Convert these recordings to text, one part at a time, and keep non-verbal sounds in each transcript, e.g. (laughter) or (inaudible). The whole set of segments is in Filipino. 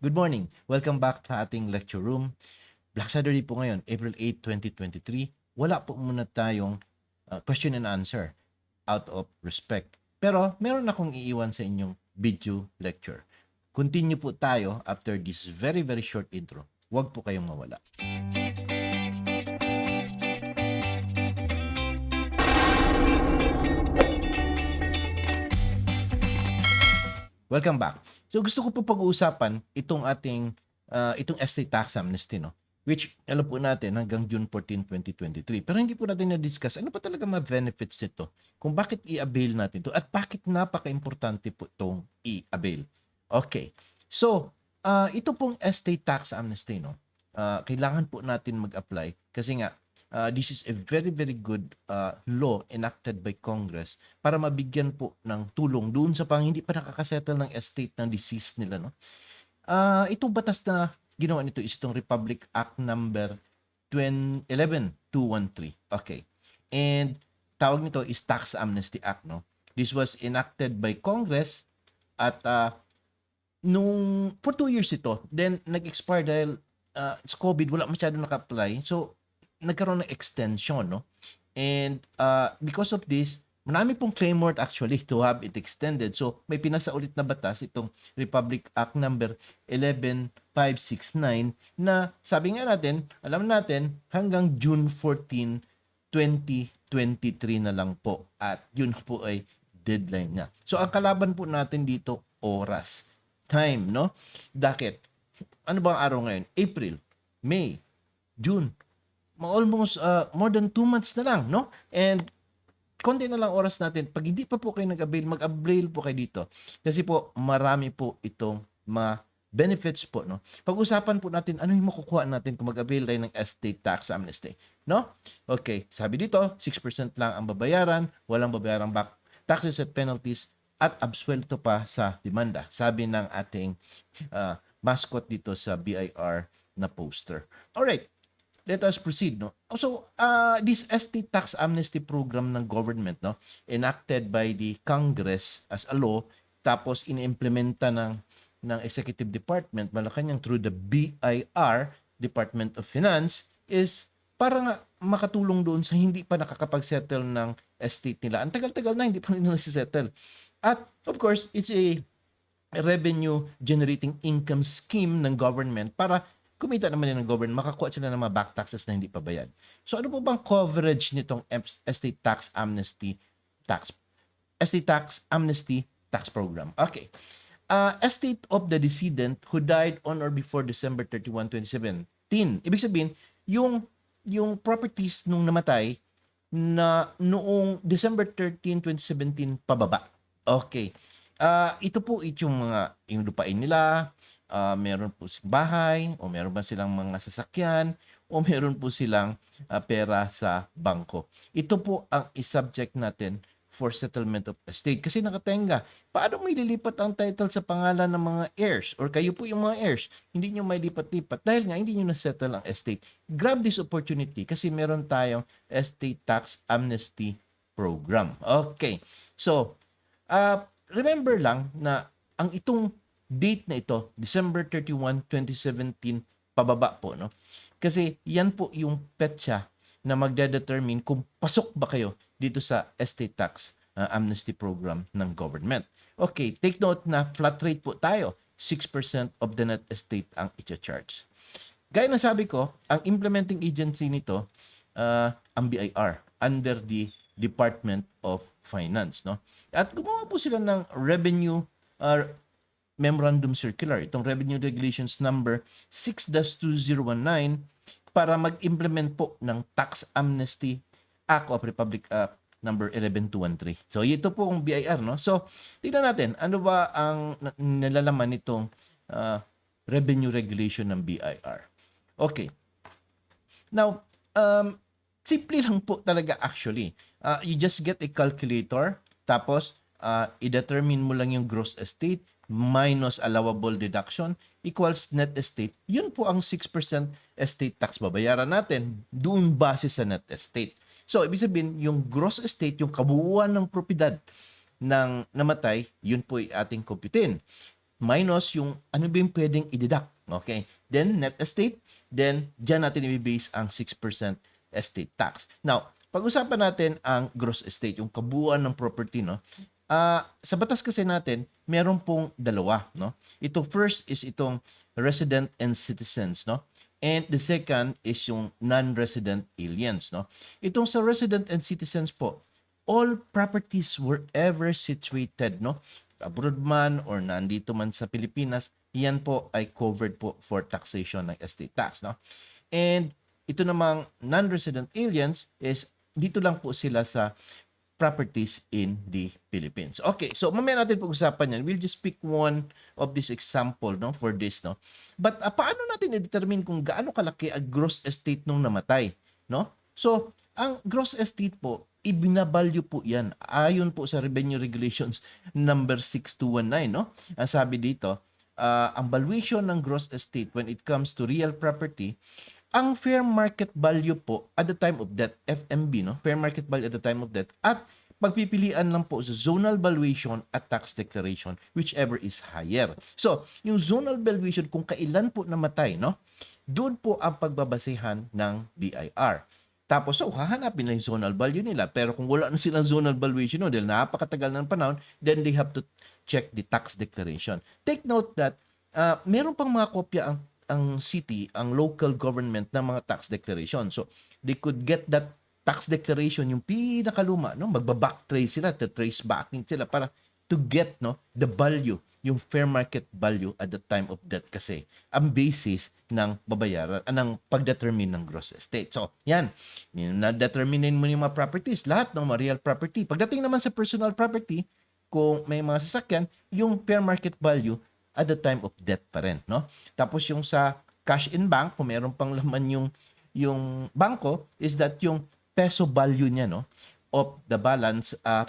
Good morning. Welcome back sa ating lecture room. Black Saturday po ngayon, April 8, 2023. Wala po muna tayong uh, question and answer out of respect. Pero meron akong iiwan sa inyong video lecture. Continue po tayo after this very very short intro. Huwag po kayong mawala. Welcome back. So gusto ko po pag-uusapan itong ating uh, itong estate tax amnesty no which alam po natin hanggang June 14, 2023. Pero hindi po natin na-discuss ano pa talaga mga benefits nito, kung bakit i-avail natin to at bakit napaka-importante po itong i-avail. Okay. So, uh, ito pong estate tax amnesty no. Uh, kailangan po natin mag-apply kasi nga uh, this is a very very good uh, law enacted by Congress para mabigyan po ng tulong doon sa pang hindi pa nakakasettle ng estate ng deceased nila no. Ah, itong batas na ginawa nito is itong Republic Act number 20, 11213. Okay. And tawag nito is Tax Amnesty Act no. This was enacted by Congress at uh, nung for two years ito then nag-expire dahil uh, sa COVID wala masyado naka-apply so nagkaroon ng extension no? And uh, because of this marami pong claimant actually to have it extended. So may pinasa ulit na batas itong Republic Act number 11569 na sabi nga natin alam natin hanggang June 14 2023 na lang po. At yun po ay deadline niya. So ang kalaban po natin dito oras time no? Bakit? Ano ba ang araw ngayon? April May June almost uh, more than 2 months na lang, no? And konti na lang oras natin. Pag hindi pa po kayo nag-avail, mag-avail po kayo dito. Kasi po, marami po itong mga benefits po, no? Pag-usapan po natin, ano yung makukuha natin kung mag-avail tayo ng estate tax amnesty, no? Okay, sabi dito, 6% lang ang babayaran, walang babayaran back taxes at penalties, at absuelto pa sa demanda. Sabi ng ating uh, mascot dito sa BIR na poster. Alright, let us proceed no so uh, this estate tax amnesty program ng government no enacted by the congress as a law tapos inimplementa ng ng executive department Malacanang through the BIR Department of Finance is para nga makatulong doon sa hindi pa nakakapag-settle ng estate nila. Ang tagal-tagal na hindi pa nila nasisettle. At of course, it's a revenue generating income scheme ng government para kumita naman din ng government, makakuha sila ng mga back taxes na hindi pa bayad. So ano po bang coverage nitong estate tax amnesty tax estate tax amnesty tax program? Okay. Uh, estate of the decedent who died on or before December 31, 2017. Ibig sabihin, yung yung properties nung namatay na noong December 13, 2017 pababa. Okay. Uh, ito po yung mga yung lupain nila, uh, meron po silang bahay o meron ba silang mga sasakyan o meron po silang uh, pera sa bangko. Ito po ang isubject natin for settlement of estate. Kasi nakatenga, paano mo ililipat ang title sa pangalan ng mga heirs? Or kayo po yung mga heirs, hindi nyo may lipat-lipat dahil nga hindi nyo na-settle ang estate. Grab this opportunity kasi meron tayong estate tax amnesty program. Okay. So, uh, remember lang na ang itong date na ito, December 31, 2017, pababa po, no? Kasi yan po yung petsa na magdedetermine kung pasok ba kayo dito sa estate tax uh, amnesty program ng government. Okay, take note na flat rate po tayo. 6% of the net estate ang i-charge. Gaya na sabi ko, ang implementing agency nito, uh, ang BIR, under the Department of Finance. No? At gumawa po sila ng revenue uh, Memorandum Circular, itong Revenue Regulations number 6-2019 para mag-implement po ng Tax Amnesty Act of Republic Act number 11213. So ito po ang BIR no. So tingnan natin ano ba ang nilalaman nitong uh, revenue regulation ng BIR. Okay. Now, um, simple lang po talaga actually. Uh, you just get a calculator tapos uh, i-determine mo lang yung gross estate minus allowable deduction equals net estate. Yun po ang 6% estate tax babayaran natin doon base sa net estate. So, ibig sabihin, yung gross estate, yung kabuuan ng propiedad ng namatay, yun po ating kumpitin. minus yung ano ba yung pwedeng i-deduct. Okay? Then, net estate. Then, dyan natin i-base ang 6% estate tax. Now, pag-usapan natin ang gross estate, yung kabuuan ng property, no? Ah, sa batas kasi natin, meron pong dalawa, no? Ito first is itong resident and citizens, no? And the second is yung non-resident aliens, no? Itong sa resident and citizens po, all properties wherever situated, no? Abroad man or nandito man sa Pilipinas, yan po ay covered po for taxation ng estate tax, no? And ito namang non-resident aliens is dito lang po sila sa properties in the Philippines. Okay, so mamaya natin pag-usapan yan. We'll just pick one of this example no for this no. But ah, paano natin i-determine kung gaano kalaki ang gross estate nung namatay, no? So, ang gross estate po ibinabalyo po yan ayon po sa Revenue Regulations number 6219 no. Ang sabi dito, ah, ang valuation ng gross estate when it comes to real property ang fair market value po at the time of death, FMB, no? Fair market value at the time of death at pagpipilian lang po sa zonal valuation at tax declaration, whichever is higher. So, yung zonal valuation, kung kailan po namatay, no? Doon po ang pagbabasehan ng DIR. Tapos, so, hahanapin na yung zonal value nila. Pero kung wala na silang zonal valuation, no, dahil napakatagal ng panahon, then they have to check the tax declaration. Take note that uh, meron pang mga kopya ang ang city, ang local government ng mga tax declaration. So, they could get that tax declaration, yung pinakaluma, no? Magba-backtrace sila, to trace backing sila para to get, no, the value, yung fair market value at the time of death kasi ang basis ng babayaran, ng pagdetermine ng gross estate. So, yan. Na-determine mo yung mga properties, lahat ng mga real property. Pagdating naman sa personal property, kung may mga sasakyan, yung fair market value at the time of death pa rin, no? Tapos yung sa cash in bank, kung meron pang laman yung yung bangko is that yung peso value niya, no, of the balance uh,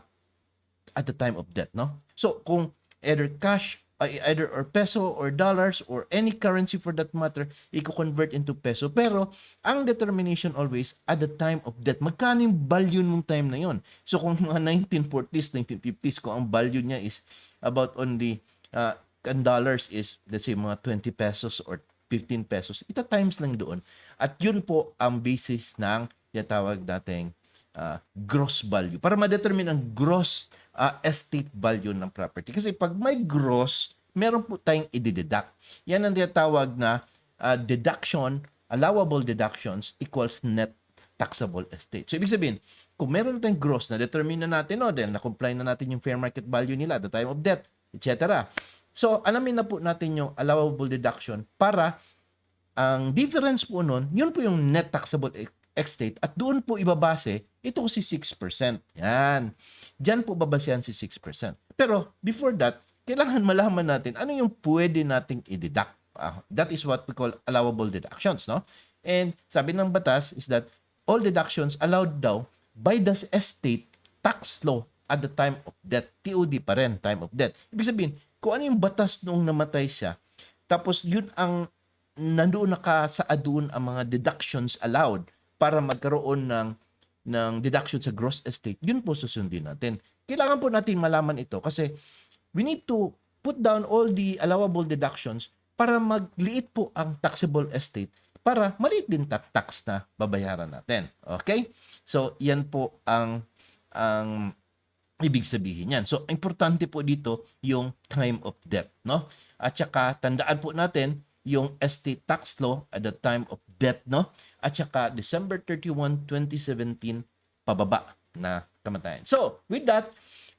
at the time of death, no? So kung either cash uh, either or peso or dollars or any currency for that matter, i-convert into peso. Pero ang determination always at the time of death, magkano yung value nung time na yon? So kung mga (laughs) 1940s, 1950s, kung ang value niya is about only uh, ang dollars is let's say mga 20 pesos or 15 pesos, ita times lang doon. At yun po ang basis ng tinatawag nating uh, gross value. Para ma-determine ang gross uh, estate value ng property. Kasi pag may gross, meron po tayong i-deduct. Yan ang tinatawag na uh, deduction, allowable deductions equals net taxable estate. So, ibig sabihin, kung meron tayong gross na determine na natin, no, then na-comply na natin yung fair market value nila at the time of death, etc. So, alamin na po natin yung allowable deduction para ang difference po nun, yun po yung net taxable e- estate at doon po ibabase ito si 6%. Yan. Diyan po babasehan si 6%. Pero before that, kailangan malaman natin ano yung pwede nating i-deduct. Ah, that is what we call allowable deductions, no? And sabi ng batas is that all deductions allowed daw by the estate tax law at the time of death. TOD pa rin, time of death. Ibig sabihin, kung ano yung batas noong namatay siya, tapos yun ang nandoon nakasaad doon ang mga deductions allowed para magkaroon ng ng deduction sa gross estate, yun po susundin natin. Kailangan po natin malaman ito kasi we need to put down all the allowable deductions para magliit po ang taxable estate para maliit din ta- tax na babayaran natin. Okay? So, yan po ang ang ibig sabihin yan. So, importante po dito yung time of death, no? At saka, tandaan po natin yung estate tax law at the time of death, no? At saka, December 31, 2017, pababa na kamatayan. So, with that,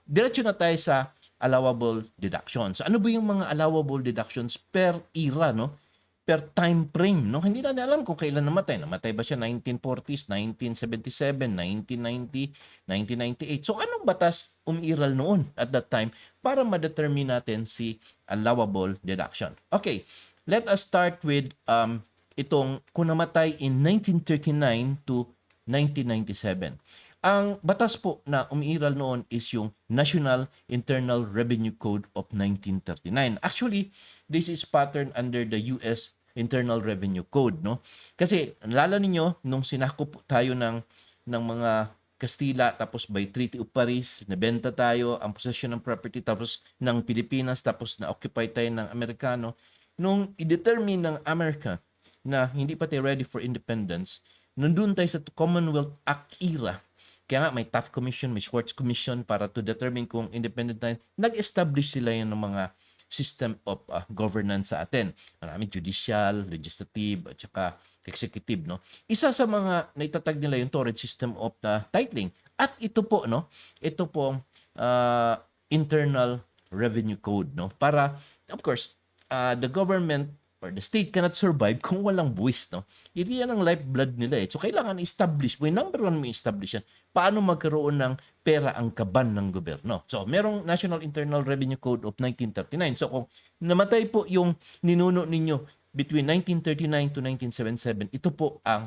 diretso na tayo sa allowable deductions. Ano ba yung mga allowable deductions per era, no? Per time frame, no? Hindi natin alam kung kailan namatay. Namatay ba siya 1940s, 1977, 1990, 1998. So anong batas umiiral noon at that time para ma-determine natin si allowable deduction? Okay, let us start with um, itong kung namatay in 1939 to 1997. Ang batas po na umiiral noon is yung National Internal Revenue Code of 1939. Actually, this is patterned under the US Internal Revenue Code, no? Kasi nalala ninyo nung sinakop tayo ng ng mga Castilla tapos by Treaty of Paris nabenta tayo ang possession ng property tapos ng Pilipinas tapos na occupy tayo ng Amerikano nung i-determine ng America na hindi pa tayo ready for independence nandun tayo sa Commonwealth Act era kaya nga may Taft Commission, may Schwartz Commission para to determine kung independent tayo. Nag-establish sila yun ng mga system of uh, governance sa atin. Marami judicial, legislative, at saka executive, no? Isa sa mga naitatag nila yung torrent system of the titling. At ito po, no? Ito po uh, internal revenue code, no? Para, of course, uh, the government or the state cannot survive kung walang buwis, no? Hindi yan ang lifeblood nila eh. So, kailangan establish mo. Number one mo establish yan. Paano magkaroon ng pera ang kaban ng gobyerno? So, merong National Internal Revenue Code of 1939. So, kung namatay po yung ninuno ninyo between 1939 to 1977, ito po ang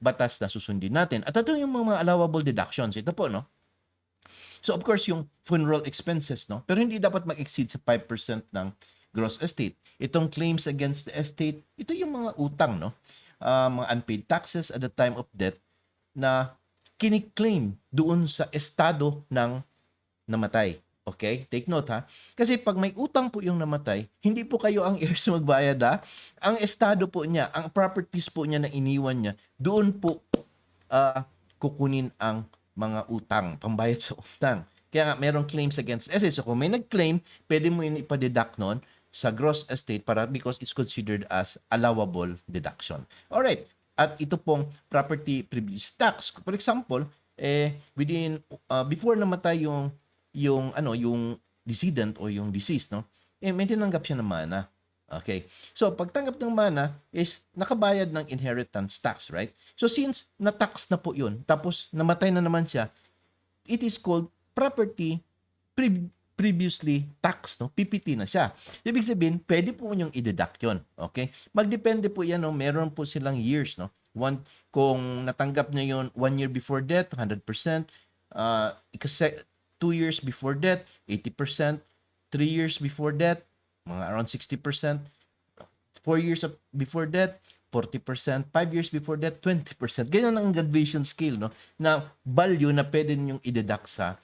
batas na susundin natin. At ito yung mga allowable deductions. Ito po, no? So, of course, yung funeral expenses, no? Pero hindi dapat mag-exceed sa 5% ng gross estate. Itong claims against the estate, ito yung mga utang, no? Ah, mga unpaid taxes at the time of death na kiniklaim doon sa estado ng namatay. Okay? Take note ha. Kasi pag may utang po yung namatay, hindi po kayo ang (laughs) heirs magbayad ha. Ang estado po niya, ang properties po niya na iniwan niya, doon po ah, kukunin ang mga utang, pambayad sa utang. Kaya nga, merong claims against assets. So kung may nag-claim, pwede mo yun ipadeduct nun sa gross estate para because it's considered as allowable deduction. Alright. At ito pong property privilege tax. For example, eh, within, uh, before namatay yung, yung, ano, yung decedent o yung deceased, no? Eh, may tinanggap siya ng mana. Okay. So, pagtanggap ng mana is nakabayad ng inheritance tax, right? So, since na-tax na po yun, tapos namatay na naman siya, it is called property pre- previously taxed, no? PPT na siya. Ibig sabihin, pwede po yung i-deduct yun. Okay? Magdepende po yan, no? Meron po silang years, no? One, kung natanggap niya yun one year before death, 100%. Uh, kasi two years before death, 80%. Three years before death, mga around 60%. Four years of, before death, 40%, 5 years before that, 20%. Ganyan ang graduation scale, no? Na value na pwede ninyong i-deduct sa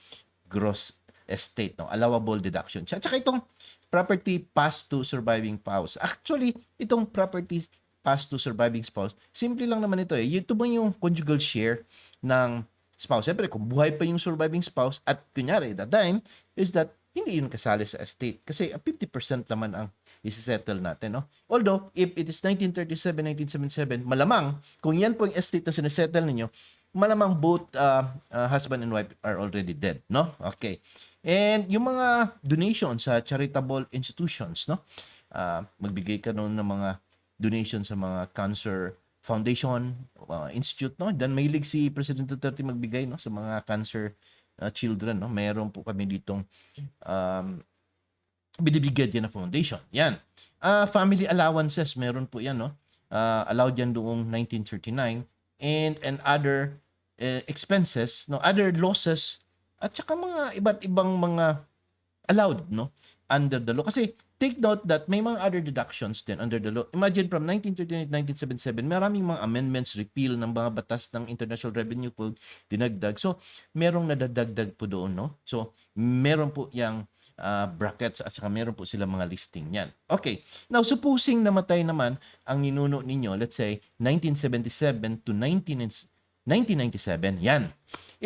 gross estate, no? Allowable deduction. At saka itong property passed to surviving spouse. Actually, itong property passed to surviving spouse, simple lang naman ito eh. Ito ba yung conjugal share ng spouse? Siyempre, kung buhay pa yung surviving spouse at kunyari, the time is that hindi yun kasali sa estate. Kasi ah, 50% naman ang isi-settle natin, no? Although, if it is 1937, 1977, malamang, kung yan po yung estate na sinisettle ninyo, malamang both uh, uh, husband and wife are already dead, no? Okay. And yung mga donations sa charitable institutions, no? Uh, magbigay ka noon ng mga donation sa mga cancer foundation, uh, institute, no? Dan mahilig si President Duterte magbigay, no? Sa mga cancer uh, children, no? Meron po kami ditong um, binibigyan yan na foundation. Yan. Ah, family allowances, meron po yan, no? Ah, allowed yan doong 1939 and and other eh, expenses, no, other losses at saka mga iba't ibang mga allowed, no, under the law. Kasi take note that may mga other deductions din under the law. Imagine from 1939 to 1977, maraming mga amendments, repeal ng mga batas ng International Revenue Code, dinagdag. So, merong nadadagdag po doon, no? So, meron po yung uh, brackets at saka meron po sila mga listing niyan. Okay. Now, supposing namatay naman ang ninuno ninyo, let's say, 1977 to 19, 1997, yan.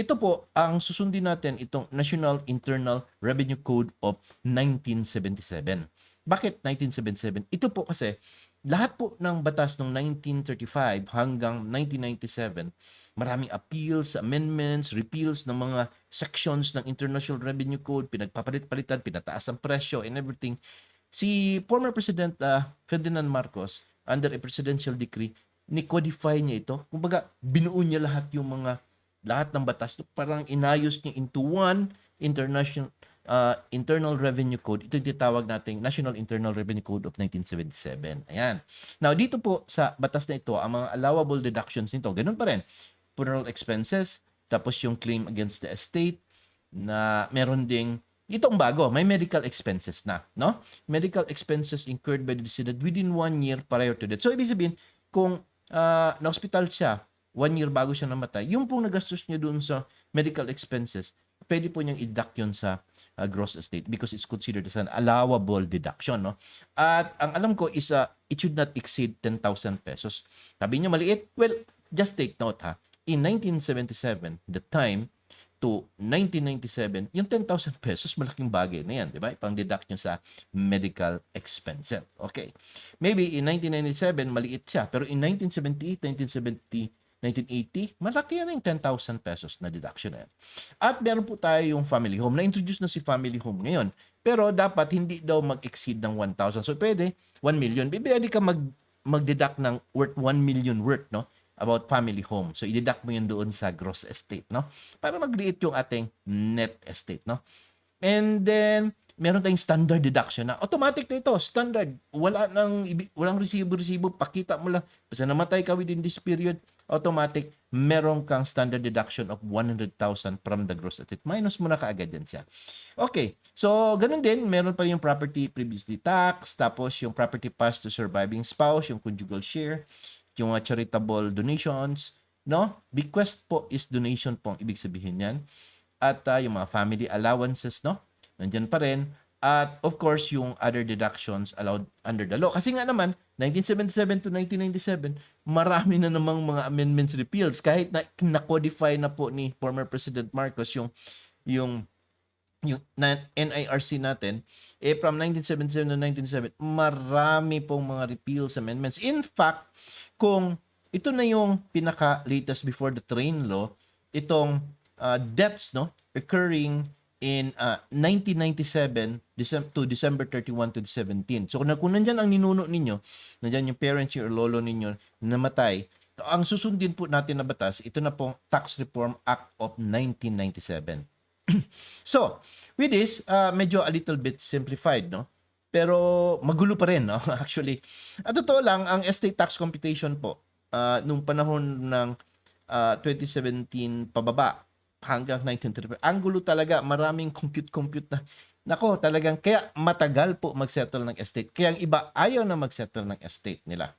Ito po ang susundin natin itong National Internal Revenue Code of 1977. Bakit 1977? Ito po kasi lahat po ng batas ng 1935 hanggang 1997, maraming appeals, amendments, repeals ng mga sections ng International Revenue Code, pinagpapalit-palitan, pinataas ang presyo and everything. Si former President uh, Ferdinand Marcos, under a presidential decree, ni-codify niya ito. Kumbaga, binuo niya lahat yung mga lahat ng batas. Parang inayos niya into one international uh, Internal Revenue Code. Ito yung titawag nating National Internal Revenue Code of 1977. Ayan. Now, dito po sa batas na ito, ang mga allowable deductions nito, ganun pa rin. Funeral expenses, tapos yung claim against the estate, na meron ding itong bago, may medical expenses na, no? Medical expenses incurred by the decedent within one year prior to death. So, ibig sabihin, kung uh, na-hospital siya one year bago siya namatay, yung pong nagastos niya doon sa medical expenses, pwede po niyang i-deduct yun sa uh, gross estate because it's considered as an allowable deduction. No? At ang alam ko is uh, it should not exceed 10,000 pesos. Sabi niya maliit? Well, just take note ha. In 1977, the time to 1997, yung 10,000 (laughs) pesos, malaking bagay na yan, di ba? Ipang-deduct nyo sa medical expenses. Okay. Maybe in 1997, maliit siya. Pero in 1978, 1970, 1980, malaki yan yung 10,000 pesos na deduction na yan. At meron po tayo yung family home. Na-introduce na si family home ngayon. Pero dapat hindi daw mag-exceed ng 1,000. So pwede, 1 million. Pwede ka mag, mag-deduct ng worth 1 million worth, no? about family home. So, i-deduct mo yun doon sa gross estate, no? Para magliit yung ating net estate, no? And then, meron tayong standard deduction na automatic na ito, standard. Wala nang, walang resibo-resibo, pakita mo lang. Basta namatay ka within this period, automatic, meron kang standard deduction of 100,000 from the gross estate. Minus mo na kaagad yan siya. Okay, so ganun din, meron pa yung property previously tax, tapos yung property passed to surviving spouse, yung conjugal share, yung charitable donations, no? Bequest po is donation po ang ibig sabihin yan. At uh, yung mga family allowances, no? Nandyan pa rin. At of course, yung other deductions allowed under the law. Kasi nga naman, 1977 to 1997, marami na namang mga amendments repeals. Kahit na na-codify na po ni former President Marcos yung yung yung NIRC natin, eh from 1977 to 1997, marami pong mga repeals, amendments. In fact, kung ito na yung pinaka-latest before the train law, itong uh, deaths no occurring in uh, 1997 December, to December 31 to 17. So kung, kung nandyan ang ninuno ninyo, nandyan yung parents nyo or lolo ninyo na namatay, ang susundin po natin na batas, ito na pong Tax Reform Act of 1997. (clears throat) so, with this, uh, medyo a little bit simplified, no? Pero magulo pa rin, no? (laughs) Actually, at totoo lang, ang estate tax computation po, uh, nung panahon ng uh, 2017 pababa hanggang 1935, ang gulo talaga, maraming compute-compute na. Nako, talagang, kaya matagal po mag-settle ng estate. Kaya ang iba ayaw na mag-settle ng estate nila.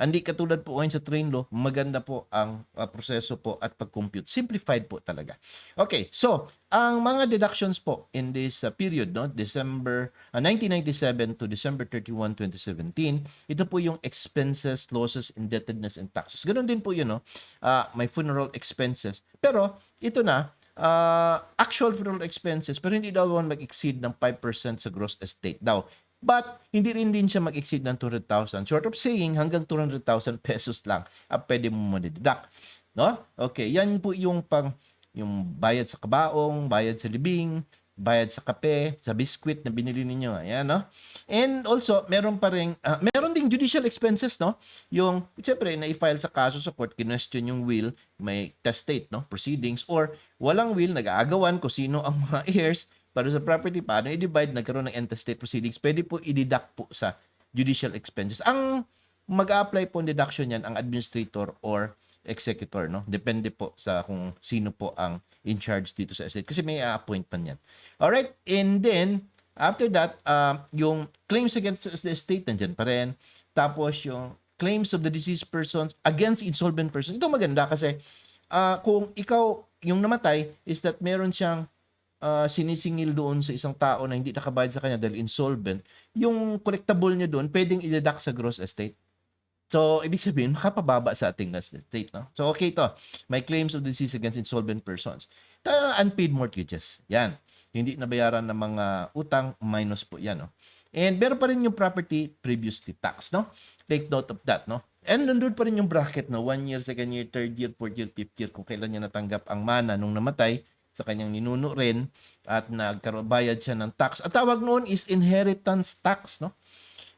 Hindi katulad po ngayon sa train law, maganda po ang uh, proseso po at pag-compute. Simplified po talaga. Okay, so ang mga deductions po in this uh, period, no, December uh, 1997 to December 31, 2017, ito po yung expenses, losses, indebtedness, and taxes. Ganun din po yun, no? Uh, may funeral expenses. Pero ito na, uh, actual funeral expenses, pero hindi daw mag-exceed ng 5% sa gross estate daw. But, hindi rin din siya mag-exceed ng 200,000. Short of saying, hanggang 200,000 (laughs) pesos lang ang pwede mo ma-deduct. No? Okay, yan po yung pang yung bayad sa kabaong, bayad sa libing, bayad sa kape, sa biskwit na binili ninyo. Ayan, no? And also, meron pa rin, uh, meron ding judicial expenses, no? Yung, siyempre, na-file sa kaso sa court, kinwestiyon yung will, may testate, no? Proceedings, or walang will, nag-aagawan kung sino ang mga (laughs) heirs, para sa property, paano i-divide, nagkaroon ng intestate proceedings, pwede po i-deduct po sa judicial expenses. Ang mag-apply po ng deduction yan, ang administrator or executor, no? Depende po sa kung sino po ang in charge dito sa estate. Kasi may appoint pa niyan. Alright, and then, after that, uh, yung claims against the estate, nandyan pa rin. Tapos yung claims of the deceased persons against insolvent persons. Ito maganda kasi uh, kung ikaw, yung namatay, is that meron siyang uh, sinisingil doon sa isang tao na hindi nakabayad sa kanya dahil insolvent, yung collectible niya doon, pwedeng i-deduct sa gross estate. So, ibig sabihin, makapababa sa ating estate. No? So, okay to. May claims of disease against insolvent persons. Ta unpaid mortgages. Yan. Hindi nabayaran ng mga utang, minus po yan. No? And meron pa rin yung property previously tax. No? Take note of that. No? And nandun pa rin yung bracket no? One year, second year, third year, fourth year, fifth year, kung kailan niya natanggap ang mana nung namatay, sa kanyang ninuno rin at nagbayad siya ng tax. At tawag noon is inheritance tax, no?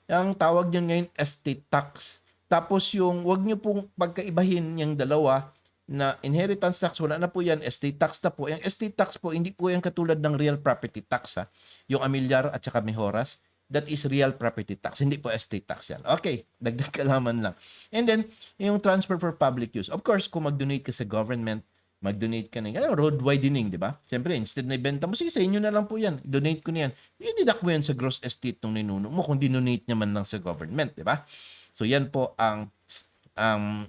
Ang tawag niyan ngayon estate tax. Tapos yung wag niyo pong pagkaibahin yung dalawa na inheritance tax, wala na po yan, estate tax na po. Yung estate tax po, hindi po yan katulad ng real property tax, ha? Yung amilyar at saka mehoras, that is real property tax. Hindi po estate tax yan. Okay, dagdag kalaman lang. And then, yung transfer for public use. Of course, kung mag-donate ka sa government, mag-donate ka ng ano, road widening, di ba? Siyempre, instead na ibenta mo, sige, sa inyo na lang po yan. Donate ko na yan. I-deduct mo yan sa gross estate ng ninuno mo kung dinonate niya man lang sa government, di ba? So, yan po ang, ang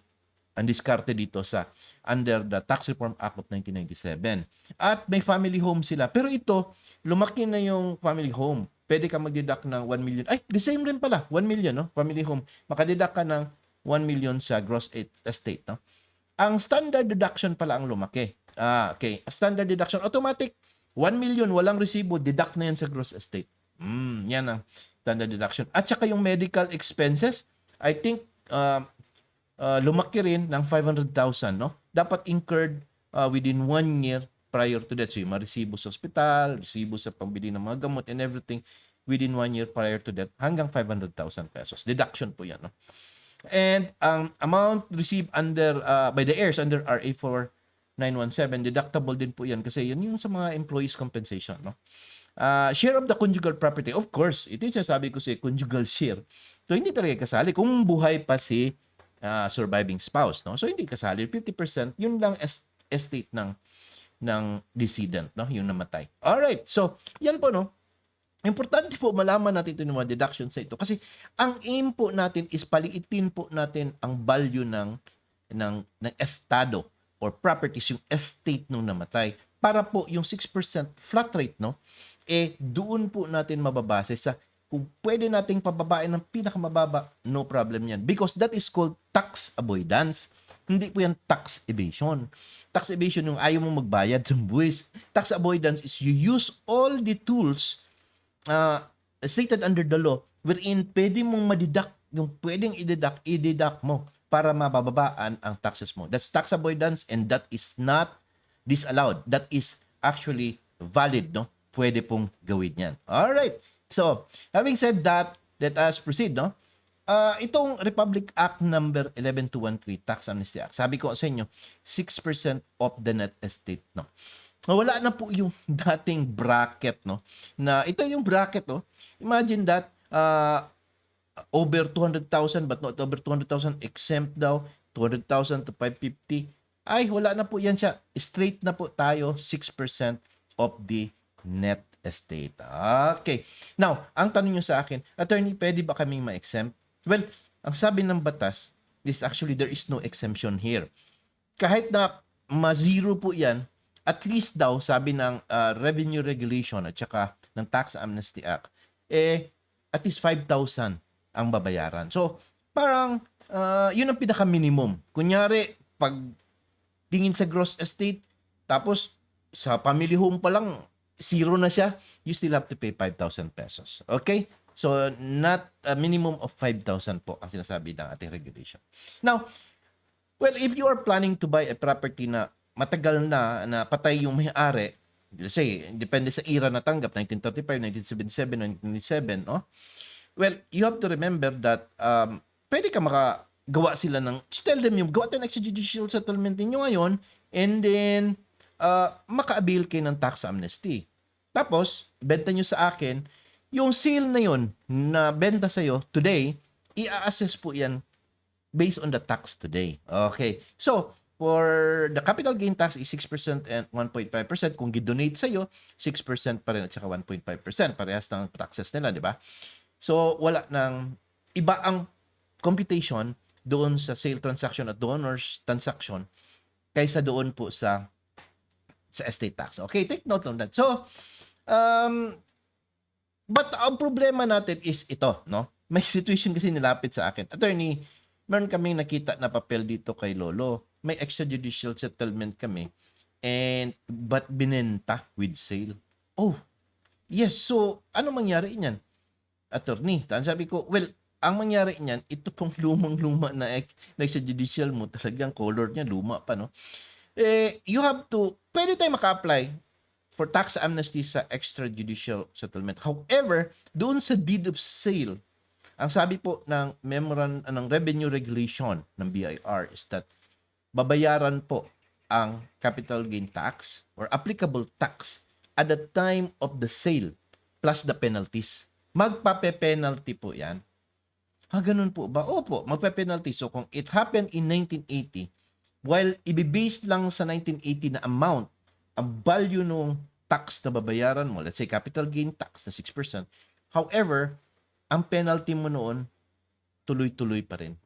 ang diskarte dito sa under the Tax Reform Act of 1997. At may family home sila. Pero ito, lumaki na yung family home. Pwede ka mag-deduct ng 1 million. Ay, the same rin pala. 1 million, no? Family home. Makadeduct ka ng 1 million sa gross et- estate, no? Ang standard deduction pala ang lumaki. Ah, okay. Standard deduction, automatic. 1 million, walang resibo, deduct na yan sa gross estate. Mm, yan ang standard deduction. At saka yung medical expenses, I think uh, uh, lumaki rin ng 500,000, no? Dapat incurred uh, within one year prior to that. So, yung resibo sa hospital, resibo sa pambili ng mga gamot and everything within one year prior to that hanggang 500,000 pesos. Deduction po yan, no? And ang amount received under uh, by the heirs under RA 4917 deductible din po yan kasi yun yung sa mga employees compensation no? Uh, share of the conjugal property. Of course ito yung sasabi ko si conjugal share. So hindi talaga kasali. Kung buhay pa si uh, surviving spouse no? So hindi kasali. 50% yun lang est- estate ng ng decedent no? Yung namatay. All right so yan po no Importante po malaman natin ito ng mga deductions sa ito kasi ang aim po natin is paliitin po natin ang value ng ng ng estado or properties yung estate nung namatay para po yung 6% flat rate no eh doon po natin mababase sa kung pwede nating pababain ng pinakamababa, no problem yan. Because that is called tax avoidance. Hindi po yan tax evasion. Tax evasion yung ayaw mo magbayad ng buwis. Tax avoidance is you use all the tools uh, stated under the law wherein pwede mong madidak yung pwedeng i-deduct, i-deduct mo para mabababaan ang taxes mo. That's tax avoidance and that is not disallowed. That is actually valid, no? Pwede pong gawin yan. Alright. So, having said that, let us proceed, no? Uh, itong Republic Act number 11213 Tax Amnesty Act. Sabi ko sa inyo, 6% of the net estate, no? Wala na po yung (laughs) dating bracket no? Na ito yung bracket no? Imagine that uh, over 200,000 but not over 200,000 exempt daw 200,000 to 550 ay wala na po yan siya. Straight na po tayo 6% of the net estate. Okay. Now ang tanong nyo sa akin attorney pwede ba kaming ma-exempt? Well ang sabi ng batas is actually there is no exemption here. Kahit na ma-zero po yan at least daw sabi ng uh, revenue regulation at saka ng Tax Amnesty Act eh at least 5,000 ang babayaran. So parang uh, yun ang pinaka minimum. Kunyari pag tingin sa gross estate tapos sa family home pa lang zero na siya, you still have to pay 5,000 pesos. Okay? So not a minimum of 5,000 po ang sinasabi ng ating regulation. Now, well, if you are planning to buy a property na matagal na na patay yung may-ari, let's say, depende sa era na tanggap, 1935, 1977, 1997, no? Well, you have to remember that um, pwede ka makagawa sila ng, tell them yung, gawa tayo ng extrajudicial settlement ninyo ngayon, and then, uh, maka-avail kayo ng tax amnesty. Tapos, benta nyo sa akin, yung sale na yun na benta sa'yo today, i-assess po yan based on the tax today. Okay. So, for the capital gain tax is 6% and 1.5%. Kung gidonate sa'yo, 6% pa rin at saka 1.5%. Parehas ng taxes nila, di ba? So, wala nang iba ang computation doon sa sale transaction at donors transaction kaysa doon po sa sa estate tax. Okay, take note on that. So, um, but ang problema natin is ito, no? May (laughs) situation kasi nilapit sa akin. Attorney, meron kaming nakita na papel dito kay Lolo. May extrajudicial settlement kami. And, but binenta with sale. Oh, yes. So, ano mangyari niyan? Attorney, tan sabi ko, well, ang mangyari niyan, ito pong (laughs) lumang-luma na extrajudicial mo, talagang color niya, luma pa, no? Eh, you have to, pwede tayo maka-apply for tax amnesty sa extrajudicial settlement. However, doon sa deed of sale, ang sabi po ng memorandum ng revenue regulation ng BIR is that babayaran po ang capital gain tax or applicable tax at the time of the sale plus the penalties. Magpape-penalty po yan. Ha, ganun po ba? Opo, magpe-penalty. So, kung it happened in 1980, while ibibase lang sa 1980 na amount, ang value nung tax na babayaran mo, let's say capital gain tax na 6%, however, ang penalty mo noon, tuloy-tuloy pa rin.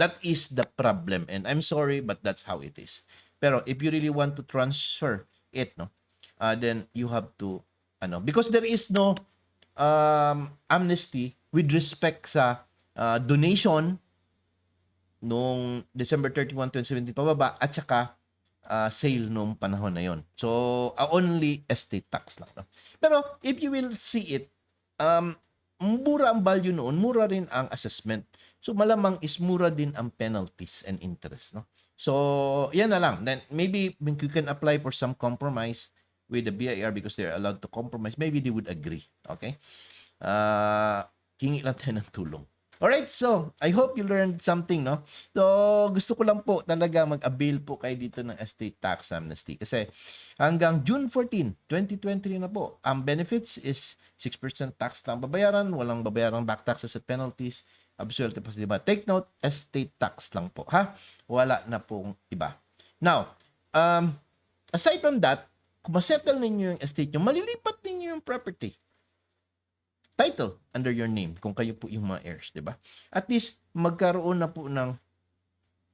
That is the problem. And I'm sorry, but that's how it is. Pero if you really want to transfer it, no, uh, then you have to, ano, because there is no um, amnesty with respect sa uh, donation nung December 31, 2017 pababa at saka uh, sale nung panahon na yon. So, uh, only estate tax lang. No? Pero, if you will see it, um, mura ang value noon, mura rin ang assessment. So, malamang is mura din ang penalties and interest. No? So, yan na lang. Then, maybe you can apply for some compromise with the BIR because they're allowed to compromise. Maybe they would agree. Okay? Uh, hingi lang tayo ng tulong. Alright, so I hope you learned something, no? So, gusto ko lang po talaga mag-avail po kayo dito ng estate tax amnesty kasi hanggang June 14, 2023 na po, ang benefits is 6% tax lang babayaran, walang babayaran back taxes at penalties, absuelto pa sa iba. Take note, estate tax lang po, ha? Wala na pong iba. Now, um, aside from that, kung masettle ninyo yung estate nyo, malilipat ninyo yung property title under your name kung kayo po yung mga heirs, 'di ba? At least magkaroon na po ng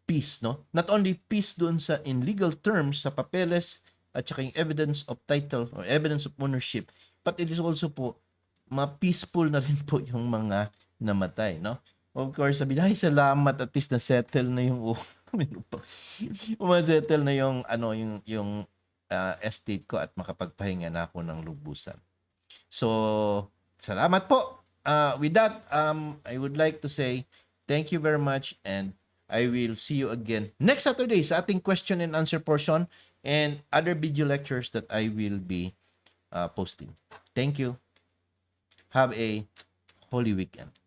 peace, no? Not only peace doon sa in legal terms sa papeles at saka yung evidence of title or evidence of ownership, but it is also po ma-peaceful na rin po yung mga namatay, no? Of course, sabi ay salamat at least na settle na yung (laughs) settle na yung ano yung yung uh, estate ko at makapagpahinga na ako ng lubusan. So, Salamat po. Uh, with that, um, I would like to say thank you very much and I will see you again next Saturday sa ating question and answer portion and other video lectures that I will be uh, posting. Thank you. Have a holy weekend.